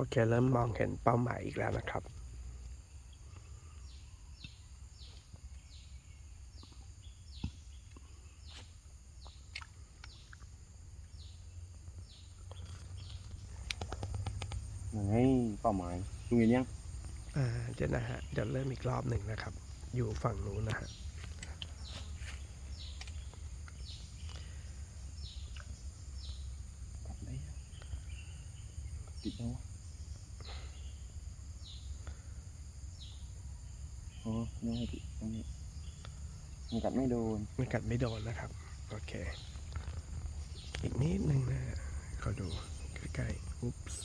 โอเค เริ่มมองเห็นเป้าหมายอีกแล้วนะครับยังไงเป้าหมายลุงเห็นยัง อ่า เดี๋ยวนะฮะ เดี๋ยวเริ่มอีกรอบหนึ่งนะครับ อยู่ฝั่งนู้นนะฮะกลับได้ยังติดยังวะ อ้ยังไม่ติดยังไม่มันกัดไม่โดนไม่กัดไม่โดนนะครับ โอเค อีกนิดนึงนะฮะขอดูใกล้ๆอุ๊ปส์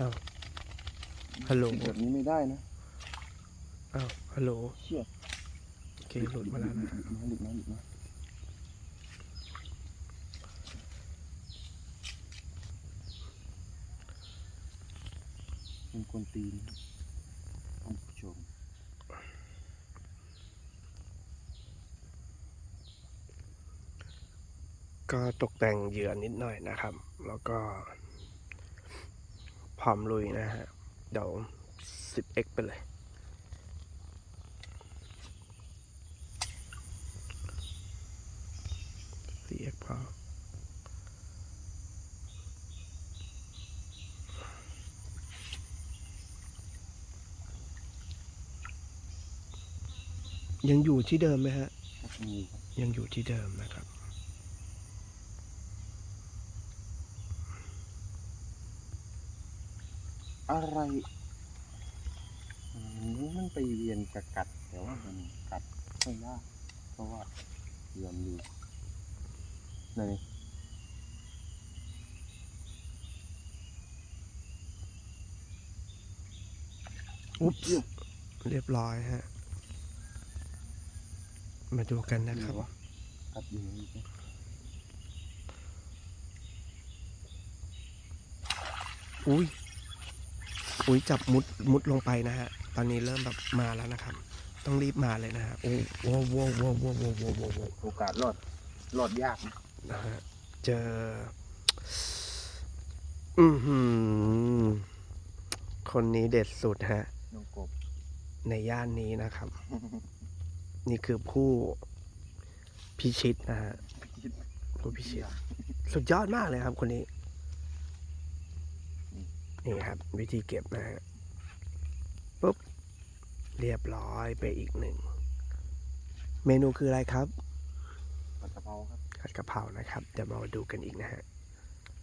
อ้าวฮัลโหลติดแบบนี้ไม่ได้นะอ้าวฮัลโหลเชี่ยโอเคหลุดมาแล้วนะหลุดมาหลุดมาหลุดมา เป็นคนตีนท่านผู้ชมก็ตกแต่งเหยื่อนิดหน่อยนะครับ แล้วก็ พร้อมลุยนะฮะ เดี๋ยว 10x ไปเลย 4x พอ ยังอยู่ที่เดิมไหมฮะมีครับยังอยู่ที่เดิมนะครับ อะไรอืมมันไปเวียนกับกัดแต่ว่ามันกัดไม่ได้เพราะว่าเหยื่อมอยู่ไหนอุ๊บเรียบร้อยฮะ มาดูกันนะครับวะกัดอยู่นี่สิอุ้ยอุ้ยจับมุดมุดลงไปนะฮะ ตอนนี้เริ่มแบบมาแล้วนะครับ ต้องรีบมาเลยนะฮะ โอ้โหโว้โว้โว้โว้โว้โว้โว้โอกาสรอดรอดยากนะนะฮะ เจอ อือหือ คนนี้เด็ดสุดฮะน้องกบในย่านนี้นะครับ นี่คือผู้พิชิตนะฮะผู้พิชิต สุดยอดมากเลยครับคนนี้ นี่ครับ วิธีเก็บนะฮะปุ๊บ เรียบร้อยไปอีกหนึ่ง เมนูคืออะไรครับผัดกะเพราครับผัดกะเพรานะครับ เดี๋ยวมาดูกันอีกนะฮะ